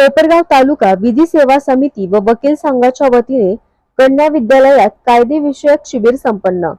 कोपरगाव तालुका विधी सेवा समिती व वकील संघाच्या वतीने कन्या विद्यालयात कायदे विषयक शिबिर संपन्न.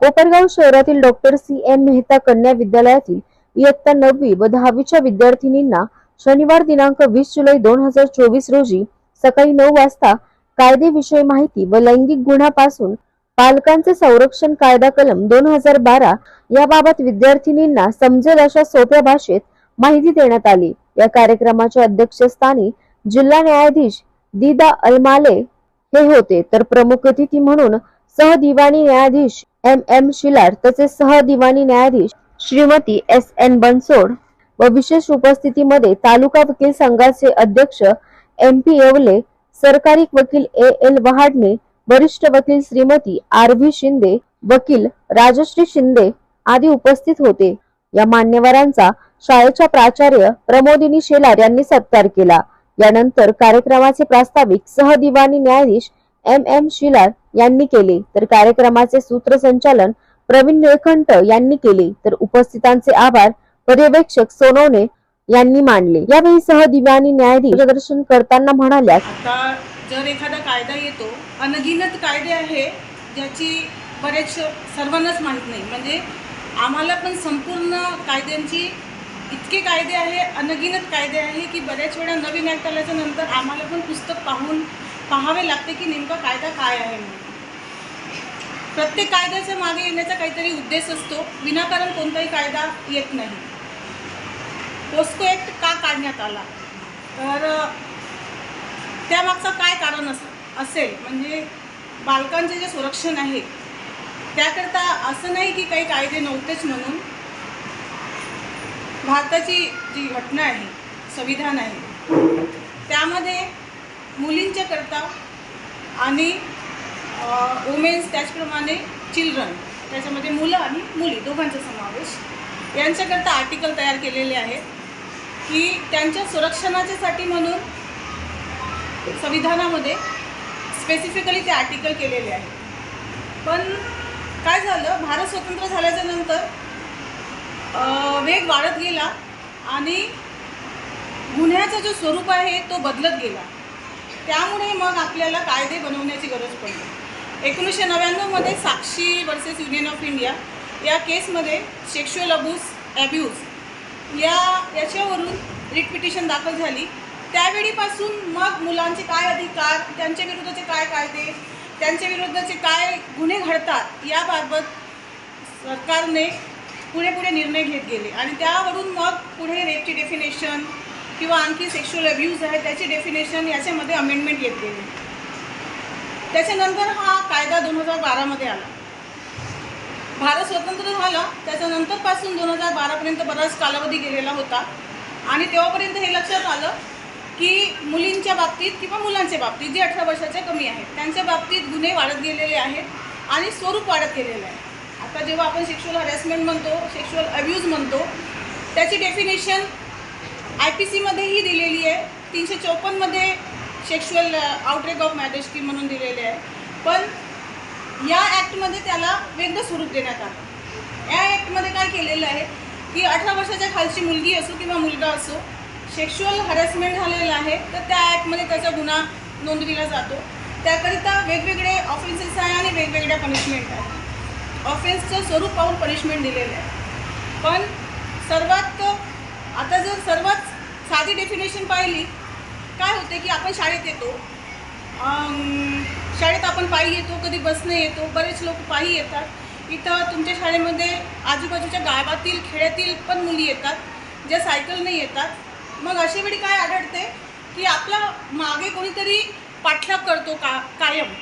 कोपरगाव शहरातील डॉक्टर सी एम मेहता कन्या विद्यालयातील इयत्ता नववी व दहावीच्या विद्यार्थिनींना शनिवार दिनांक वीस जुलै दोन हजार चोवीस रोजी सकाळी नऊ वाजता कायदेविषयी माहिती व लैंगिक गुन्ह्यापासून पालकांचे संरक्षण कायदा कलम दोन हजार बारा याबाबत विद्यार्थिनींना समजेल अशा सोप्या भाषेत माहिती देण्यात आली. या कार्यक्रमाच्या अध्यक्षस्थानी जिल्हा न्यायाधीश दिदा अलमाले हे होते. तर प्रमुख अतिथी म्हणून सहदिवाणी न्यायाधीश एम एम शिलार तसेच सहदिवाणी न्यायाधीश श्रीमती एस एन बनसोड व विशेष उपस्थितीमध्ये तालुका वकील संघाचे अध्यक्ष एम पी येवले सरकारी वकील ए एल वहाडणे वरिष्ठ वकील श्रीमती आर व्ही शिंदे वकील राजश्री शिंदे आदी उपस्थित होते. या मान्यवरांचा शाळेच्या प्राचार्य प्रमोदिनी शेलार यांनी सत्कार केला. यानंतर कार्यक्रमाचे प्रास्ताविक सहदिवाणी न्यायाधीश एम एम शिलार यांनी केले. तर कार्यक्रमाचे सूत्रसंचालन प्रवीण निळकंठ यांनी केले. तर उपस्थितांचे आभार पर्यवेक्षक सोनवणे यांनी मानले. यावेळी सहदिवाणी न्यायाधीश प्रदर्शन करताना म्हणाल्या जर एखादा कायदा येतो अनगिनत कायदे आहे ज्याची बरेच सर्वांनाच माहीत नाही. म्हणजे आम्हाला पण संपूर्ण कायद्यांची इतके कायदे आहे अनगिनत कायदे आहे की बऱ्याच वेळा नवीन ॲक्ट आल्याच्यानंतर आम्हाला पण पुस्तक पाहून पाहावे लागते की नेमका कायदा काय आहे म्हणून. प्रत्येक कायद्याच्या मागे येण्याचा काहीतरी उद्देश असतो. विनाकारण कोणताही कायदा येत नाही. पोस्को ॲक्ट का काढण्यात आला? तर त्यामागचं काय कारण अस असेल? म्हणजे बालकांचे जे संरक्षण आहे त्याकरता असं नाही की काही कायदे नव्हतेच म्हणून. भारताची जी घटना आहे संविधान आहे त्यामध्ये मुलींच्या करता आणि वुमेन्स त्याचप्रमाणे चिल्ड्रन त्याच्यामध्ये मुलं आणि मुली दोघांचा समावेश. यांच्याकरता आर्टिकल तयार केलेले आहेत की त्यांच्या संरक्षणाच्यासाठी म्हणून संविधानामध्ये स्पेसिफिकली ते आर्टिकल केलेले आहे पण काय झालं? भारत स्वतंत्र झाल्याच्यानंतर वेग वाढत गेला आणि गुन्ह्याचा जो स्वरूप आहे तो बदलत गेला. त्यामुळे मग आपल्याला कायदे बनवण्याची गरज पडली. एकोणीसशे नव्याण्णवमध्ये Sakshi versus Union of India या केसमध्ये सेक्शुअल अब्यूज ॲब्यूज या याच्यावरून रिट पिटिशन दाखल झाली. त्यावेळीपासून मग मुलांचे काय अधिकार त्यांच्या विरुद्धचे काय कायदे त्यांच्या विरुद्धचे काय गुन्हे घडतात याबाबत सरकारने पुढे पुढे निर्णय घेत गेले. आणि त्यावरून मग पुढे रेपची डेफिनेशन किंवा आणखी सेक्शुअल अब्यूज आहे त्याची डेफिनेशन याच्यामध्ये अमेंडमेंट येत गेली. त्याच्यानंतर हा कायदा दोन हजार बारामध्ये आला. भारत स्वतंत्र झाला त्याच्यानंतरपासून दोन हजार बारापर्यंत बराच कालावधी गेलेला होता. आणि तेव्हापर्यंत हे लक्षात आलं की मुलींच्या बाबतीत किंवा मुलांच्या बाबतीत जे अठरा वर्षाच्या कमी आहेत त्यांच्या बाबतीत गुन्हे वाढत गेलेले आहेत आणि स्वरूप वाढत गेलेलं आहे. आता जेव्हा आपण सेक्शुअल हॅरेसमेंट म्हणतो सेक्शुअल अब्यूज म्हणतो त्याची डेफिनेशन आय पी सीमध्येही दिलेली आहे. तीनशे चौपन्नमध्ये सेक्शुअल आउटरेक ऑफ मॅजेस्टी म्हणून दिलेले आहे. पण या ॲक्टमध्ये त्याला वेगळं स्वरूप देण्यात आलं. या ॲक्टमध्ये काय केलेलं आहे की अठरा वर्षाच्या खालची मुलगी असो किंवा मुलगा असो सेक्शुअल हॅरेसमेंट झालेलं आहे तर त्या ॲक्टमध्ये त्याचा गुन्हा नोंदविला जातो. त्याकरिता वेगवेगळे ऑफेन्सेस आहे आणि वेगवेगळ्या पनिशमेंट आहे. ऑफेन्सचं स्वरूप पाहून पनिशमेंट दिलेलं आहे. पण सर्वात आता जर सर्वात साधी डेफिनेशन पाहिली काय होते की आपण शाळेत येतो शाळेत आपण पायी येतो कधी बसने येतो बरेच लोक पायी येतात. इथं तुमच्या शाळेमध्ये आजूबाजूच्या गावातील खेड्यातील पण मुली येतात ज्या सायकलने येतात. मग अशा वेळी काय आढळते की आपला मागे कोणीतरी पाठलाग करतो का कायम.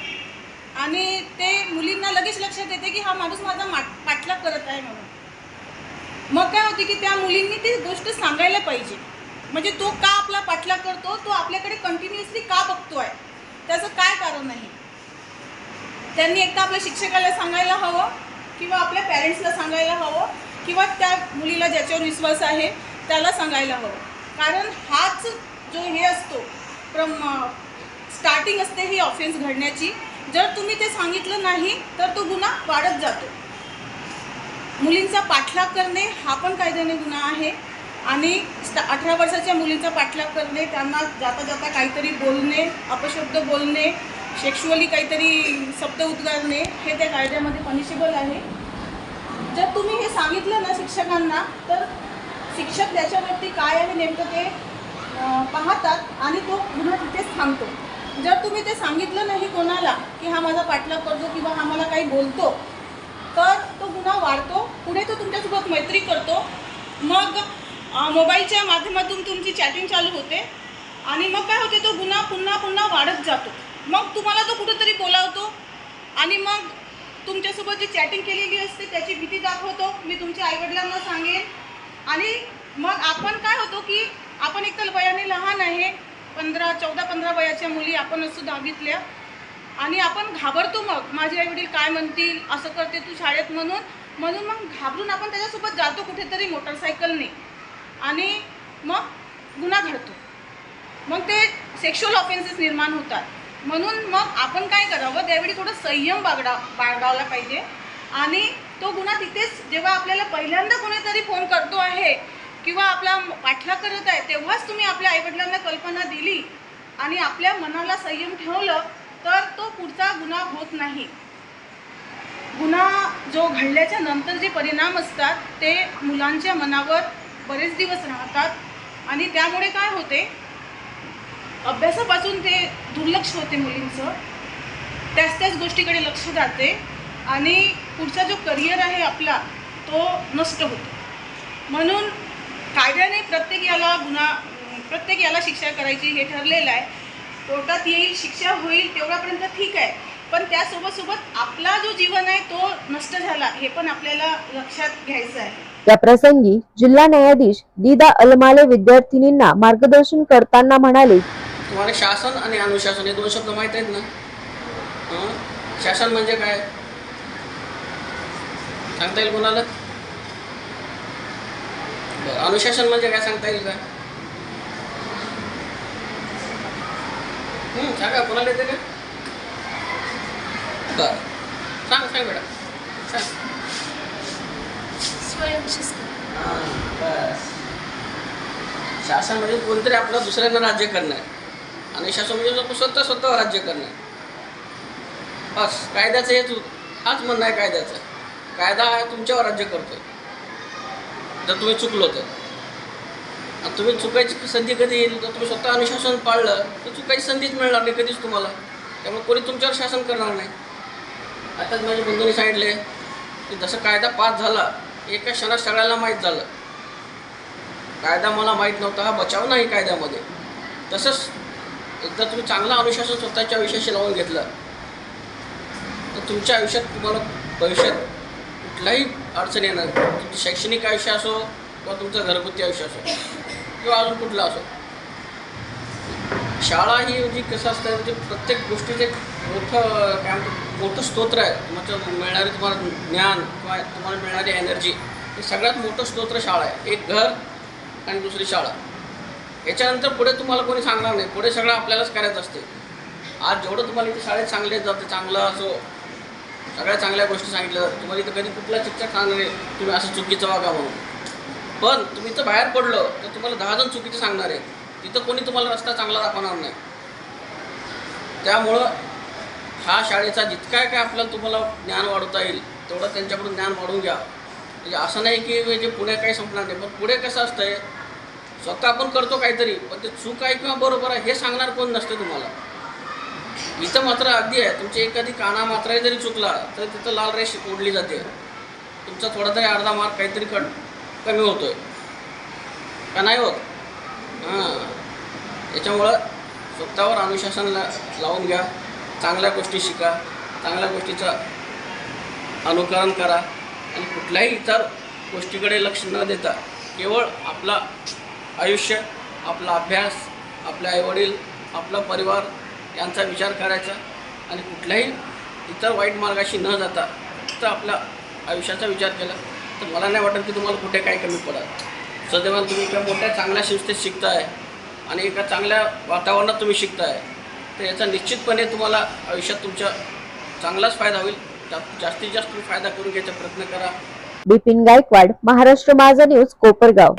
आणि ते मुलींना लगेच लक्षात येते की हा माणूस माझा मा पाठलाग करत आहे म्हणून. मग काय होते की त्या मुलींनी ती गोष्ट सांगायला पाहिजे. म्हणजे तो का आपला पाठलाग करतो तो आपल्याकडे कंटिन्युअसली का बघतो आहे त्याचं काय कारण आहे त्यांनी एकदा आपल्या शिक्षकाला सांगायला हवं किंवा आपल्या पॅरेंट्सला सांगायला हवं किंवा त्या मुलीला ज्याच्यावर विश्वास आहे त्याला सांगायला हवं. कारण हाच जो हे असतो प्रम स्टार्टिंग असते ही ऑफेन्स घडण्याची. जर तुम्ही ते सांगितलं नाही तर तो गुन्हा वाढत जातो. मुलींचा पाठलाग करणे हा पण कायद्याने गुन्हा आहे. आणि स्टा अठरा वर्षाच्या मुलींचा पाठलाग करणे त्यांना जाता जाता काहीतरी बोलणे अपशब्द बोलणे सेक्शुअली काहीतरी शब्द उद्गारणे हे त्या कायद्यामध्ये पनिशेबल आहे. जर तुम्ही हे सांगितलं ना शिक्षकांना तर शिक्षक त्याच्यावरती काय आहे नेमकं ते पाहतात आणि तो गुन्हा तिथेच थांबतो. जर तुम्ही ते सांगितलं नाही कोणाला की हा माझा पाठलाग करतो किंवा हा मला काही बोलतो तर तो गुन्हा वाढतो पुढे तो तुमच्यासोबत मैत्री करतो. मग मोबाईलच्या माध्यमातून तुमची चॅटिंग चालू होते आणि मग काय होते तो गुन्हा पुन्हा पुन्हा वाढत जातो. मग तुम्हाला तो कुठंतरी बोलावतो आणि मग तुमच्यासोबत जी चॅटिंग केलेली असते त्याची भीती दाखवतो. मी तुमच्या आईवडिलांना सांगेन आणि मग आपण काय होतो की आपण एकतर वयाने लहान आहे पंधरा चौदा पंधरा वयाच्या मुली आपण असतो दहावीतल्या. आणि आपण घाबरतो मग माझे आईवडील काय म्हणतील असं करते तू शाळेत म्हणून. म्हणून मग घाबरून आपण त्याच्यासोबत जातो कुठेतरी मोटरसायकलने आणि मग गुन्हा घडतो. मग ते सेक्शुअल ऑफेन्सेस निर्माण होतात. म्हणून मग आपण काय करावं त्यावेळी थोडं संयम बागडा बाळगावला पाहिजे. आणि तो गुन्हा तिथेच जेव्हा आपल्याला पहिल्यांदा कोणीतरी फोन करतो आहे किंवा आपला पाठलाग करत आहे तेव्हाच तुम्ही आपल्या आईवडिलांना कल्पना दिली आणि आपल्या मनाला संयम ठेवलं तर तो पुढचा गुन्हा होत नाही. गुन्हा जो घडल्याच्या नंतर जे परिणाम असतात ते मुलांच्या मनावर बरेच दिवस राहतात आणि त्यामुळे काय होते? अभ्यासापासून ते दुर्लक्ष होते मुलींचं. त्याच त्याच गोष्टीकडे लक्ष जाते आणि पुढचा जो करिअर आहे आपला तो नष्ट होतो. म्हणून कायद्याने प्रत्येक याला गुन्हा प्रत्येक याला शिक्षा करायची हे ठरलेलं आहे. कोर्टात येईल शिक्षा होईल तेवढ्यापर्यंत ठीक आहे. पण त्यासोबत सोबत आपला जो जीवन आहे तो नष्ट झाला हे पण आपल्याला लक्षात घ्यायचं आहे. या प्रसंगी जिल्हा न्यायाधीश दीदा अलमाले विद्यार्थिनींना मार्गदर्शन करताना म्हणाले तुम्हाला शासन आणि अनुशासन हे दोन शब्द माहीत आहेत ना? हं? शासन म्हणजे काय? सांगता येईल कोणाला? बरं अनुशासन म्हणजे काय सांगता येईल का? सांगा कोणाला येते का बरं सांग सांग बेटा सांग. हां, बस. शासन म्हणजे कोणतरी आपलं दुसऱ्यांना राज्य करणं आणि शासन म्हणजे आपण स्वतः स्वतः राज्य करणं बस कायद्याचं हेच हाच म्हणणं आहे कायद्याचं. कायदा हा तुमच्यावर राज्य करतोय. जर तुम्ही चुकलो तर. आणि तुम्ही चुकायची संधी कधी येईल? तर तुम्ही स्वतः अनुशासन पाळलं तर चुकायची संधीच मिळणार नाही कधीच तुम्हाला. त्यामुळे कोणी तुमच्यावर शासन करणार नाही. आताच माझ्या बंधूंनी सांगितले की जसं कायदा पास झाला एका क्षणात सगळ्यांना माहीत झालं. कायदा मला माहीत नव्हता हा बचाव नाही कायद्यामध्ये. तसंच एकदा तुम्ही चांगलं अनुशासन स्वतःच्या आयुष्याशी लावून घेतलं तर तुमच्या आयुष्यात तुम्हाला भविष्यात कुठलाही अडचण येणार तुमचं शैक्षणिक आयुष्य असो किंवा तुमचं घरगुती आयुष्य असो किंवा अजून कुठलं असो. शाळा ही म्हणजे कसं असतं म्हणजे प्रत्येक गोष्टीचं एक मोठं काय म्हणतो मोठं स्तोत्र आहे. तुमचं मिळणारे तुम्हाला ज्ञान किंवा तुम्हाला मिळणारी एनर्जी हे सगळ्यात मोठं स्तोत्र शाळा आहे. एक घर आणि दुसरी शाळा. याच्यानंतर पुढे तुम्हाला कोणी सांगणार नाही. पुढे सगळं आपल्यालाच करायचं असते. आज जेवढं तुम्हाला इथे शाळेत चांगले जाते चांगलं असो सगळ्या चांगल्या गोष्टी सांगितल्या. जातात तुम्हाला इथं कधी कुठला शिक्षक सांगणार नाही. तुम्ही असं चुकीचं वागा म्हणून. पण तुम्ही इथं बाहेर पडलं तर तुम्हाला दहा जण चुकीचे सांगणार आहे. तिथं कोणी तुम्हाला रस्ता चांगला दाखवणार नाही. त्यामुळं हा शाळेचा जितका काय आपल्याला तुम्हाला ज्ञान वाढवता येईल तेवढं त्यांच्याकडून ज्ञान वाढवून घ्या. म्हणजे असं नाही की म्हणजे पुढे काही संपणार नाही पण पुढे कसं असतंय स्वतः आपण करतो काहीतरी पण ते चूक आहे किंवा बरोबर आहे हे सांगणार कोण नसतं तुम्हाला. इथं मात्र अगदी आहे. तुमची एखादी काना मात्राही जरी चुकला तर तिथं लाल रेष ओढली जाते. तुमचा थोडा तरी अर्धा मार्क काहीतरी कट कमी होतोय. का नाही होत? हां. याच्यामुळं स्वतःवर अनुशासन ला लावून घ्या. चांगल्या गोष्टी शिका. चांगल्या गोष्टीचं अनुकरण करा. आणि कुठल्याही इतर गोष्टीकडे लक्ष न देता केवळ आपला आयुष्य आपला अभ्यास आपले आईवडील आपला परिवार यांचा विचार करायचा आणि कुठल्याही इतर वाईट मार्गाशी न जाता फक्त आपल्या आयुष्याचा विचार केला तर मला नाही वाटत की तुम्हाला कुठे काय कमी पडत सदैवान तुम्ही एका मोठ्या चांगल्या संस्थेत शिकताय आणि एका चांगल्या वातावरणात तुम्ही शिकताय तर याचा निश्चितपणे तुम्हाला आयुष्यात तुमच्या चांगलाच फायदा होईल. जा- जास्तीत जास्त तुम्ही फायदा करून घ्यायचा प्रयत्न करा. बिपिन गायकवाड महाराष्ट्र माझा न्यूज कोपरगाव.